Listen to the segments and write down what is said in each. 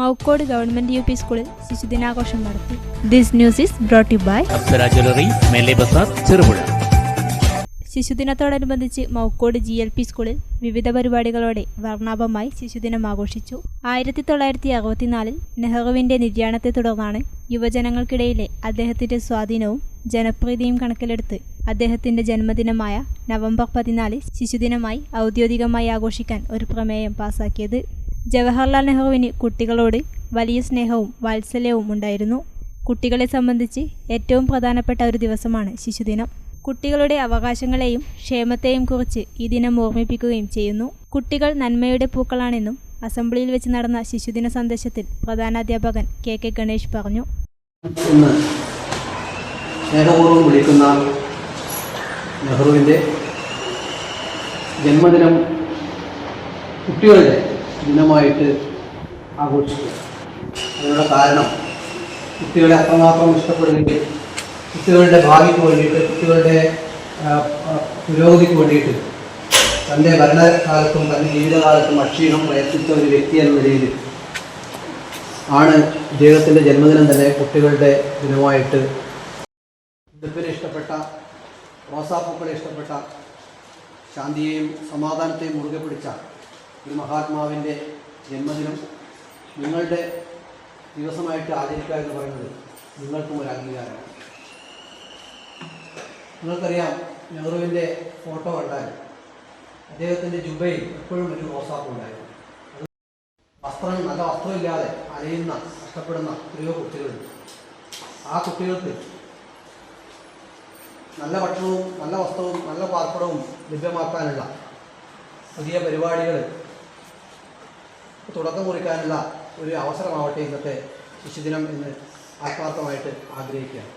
Maukode government U P സ്കൂളിൽ ശിശുദിനാഘോഷം നടത്തി. This news is brought you by Apsara jewellery Mele Bazar Cherupuzha. ശിശുദിനത്തോടനുബന്ധിച്ച് Maukode G L P സ്കൂളിൽ വിവിധ പരിപാടികളോടെ വർണാഭമായി ശിശുദിനം ആഘോഷിച്ചു. ആയിരത്തി തൊള്ളായിരത്തി അറുപത്തിനാലിൽ നെഹ്റുവിന്റെ നിര്യാണത്തെ തുടർന്നാണ് യുവജനങ്ങൾക്കിടയിലെ അദ്ദേഹത്തിന്റെ സ്വാധീനവും ജനപ്രീതിയും കണക്കിലെടുത്ത് അദ്ദേഹത്തിന്റെ ജന്മദിനമായ നവംബർ പതിനാല് ശിശുദിനമായി ഔദ്യോഗികമായി ആഘോഷിക്കാൻ ഒരു പ്രമേയം പാസാക്കിയത്. ജവഹർലാൽ നെഹ്റുവിന് കുട്ടികളോട് വലിയ സ്നേഹവും വാത്സല്യവും ഉണ്ടായിരുന്നു. കുട്ടികളെ സംബന്ധിച്ച് ഏറ്റവും പ്രധാനപ്പെട്ട ഒരു ദിവസമാണ് ശിശുദിനം. കുട്ടികളുടെ അവകാശങ്ങളെയും ക്ഷേമത്തെയും കുറിച്ച് ഈ ദിനം ഓർമ്മിപ്പിക്കുകയും ചെയ്യുന്നു. കുട്ടികൾ നന്മയുടെ പൂക്കളാണെന്നും അസംബ്ലിയിൽ വെച്ച് നടന്ന ശിശുദിന സന്ദേശത്തിൽ പ്രധാനാധ്യാപകൻ കെ കെ ഗണേഷ് പറഞ്ഞു. സ്നേഹപൂർവം വിളിക്കുന്ന നെഹ്റുവിന്റെ ജന്മദിനം കുട്ടികളുടെ ദിനമായിട്ട് ആഘോഷിക്കുക അതിനുള്ള കാരണം കുട്ടികളെ അത്രമാത്രം ഇഷ്ടപ്പെടുകയും കുട്ടികളുടെ ഭാവിക്ക് വേണ്ടിയിട്ട് കുട്ടികളുടെ പുരോഗതിക്ക് വേണ്ടിയിട്ട് തന്റെ ഭരണകാലത്തും തന്റെ ജീവിതകാലത്തും അക്ഷീണം പ്രയത്നിച്ച ഒരു വ്യക്തി എന്ന നിലയിൽ ആണ് ഇദ്ദേഹത്തിന്റെ ജന്മദിനം തന്നെ കുട്ടികളുടെ ദിനമായിട്ട് ദുഃഖിനെ ഇഷ്ടപ്പെട്ട റോസാപ്പൂക്കളെ ഇഷ്ടപ്പെട്ട ശാന്തിയെയും സമാധാനത്തെയും മുറുകെ പിടിച്ച ഒരു മഹാത്മാവിന്റെ ജന്മദിനം നിങ്ങളുടെ ദിവസമായിട്ട് ആചരിക്കുക എന്ന് പറയുന്നത് നിങ്ങൾക്കും ഒരു അംഗീകാരമാണ്. നിങ്ങൾക്കറിയാം നെഹ്റുവിന്റെ ഫോട്ടോ കണ്ടാൽ അദ്ദേഹത്തിന്റെ ജുബയിൽ എപ്പോഴും ഒരു റോസാപ്പുണ്ടായിരുന്നു വസ്ത്രം നല്ല വസ്ത്രമില്ലാതെ അലയുന്ന കഷ്ടപ്പെടുന്ന എത്രയോ കുട്ടികളുണ്ട് ആ കുട്ടികൾക്ക് നല്ല ഭക്ഷണവും നല്ല വസ്ത്രവും നല്ല പാർപ്പിടവും ലഭ്യമാക്കാനുള്ള പുതിയ പരിപാടികൾ തുടക്കം കുറിക്കാനുള്ള ഒരു അവസരമാവട്ടെ ഇന്നത്തെ ശിശുദിനം എന്ന് ആത്മാർത്ഥമായിട്ട് ആഗ്രഹിക്കുകയാണ്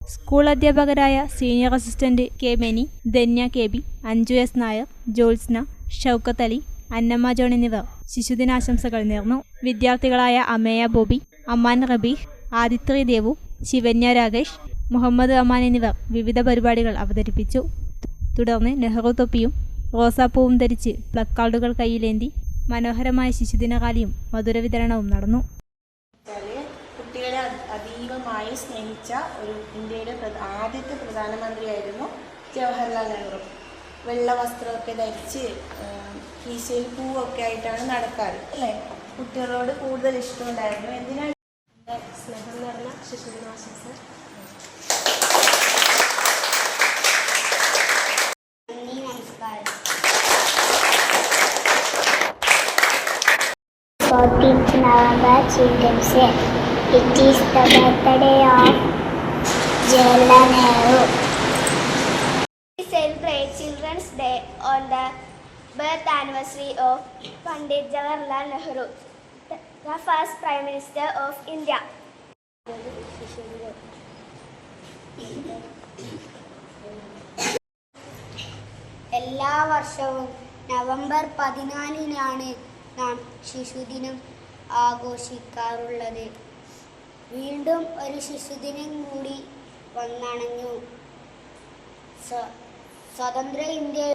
സ്കൂൾ അധ്യാപകരായ senior assistant K Meni Dhanya K B Anju S Nair Jyotsna Shoukath Ali Annamma John എന്നിവർ ശിശുദിനാശംസകൾ നേർന്നു. വിദ്യാർത്ഥികളായ അമേയ ബോബി അമ്മാൻ റബീഹ് ആദിത്രി ദേവു ശിവന്യ രാകേഷ് മുഹമ്മദ് അമാൻ എന്നിവർ വിവിധ പരിപാടികൾ അവതരിപ്പിച്ചു. തുടർന്ന് നെഹ്റു തൊപ്പിയും റോസാപ്പൂവും ധരിച്ച് പ്ലക്കാർഡുകൾ കയ്യിലേന്തി മനോഹരമായ ശിശുദിനകാലിയും മധുര വിതരണവും നടന്നു കുട്ടികളെ അതീവമായി സ്നേഹിച്ച ഒരു ഇന്ത്യയുടെ ആദ്യത്തെ പ്രധാനമന്ത്രിയായിരുന്നു ജവഹർലാൽ നെഹ്റു. വെള്ള വസ്ത്രമൊക്കെ ധരിച്ച് കീശയിൽ പൂവൊക്കെ ആയിട്ടാണ് നടക്കാറ് അല്ലേ? കുട്ടികളോട് കൂടുതൽ ഇഷ്ടമുണ്ടായിരുന്നു. എന്തിനാണ് സ്നേഹം നിറഞ്ഞ ശിശുദിനാശംസ? 14th November Children's Day. It is the birthday of Jawaharlal Nehru. We celebrate Children's Day on the birth anniversary of Pandit Jawaharlal Nehru, the first Prime Minister of India. എല്ലാ വർഷവും നവംബർ പതിനാലിനാണ് നാം ശിശുദിനം ആഘോഷിക്കാറുള്ളത്. വീണ്ടും ഒരു ശിശുദിനം കൂടി വന്നണഞ്ഞു. സ്വ- സ്വതന്ത്ര ഇന്ത്യ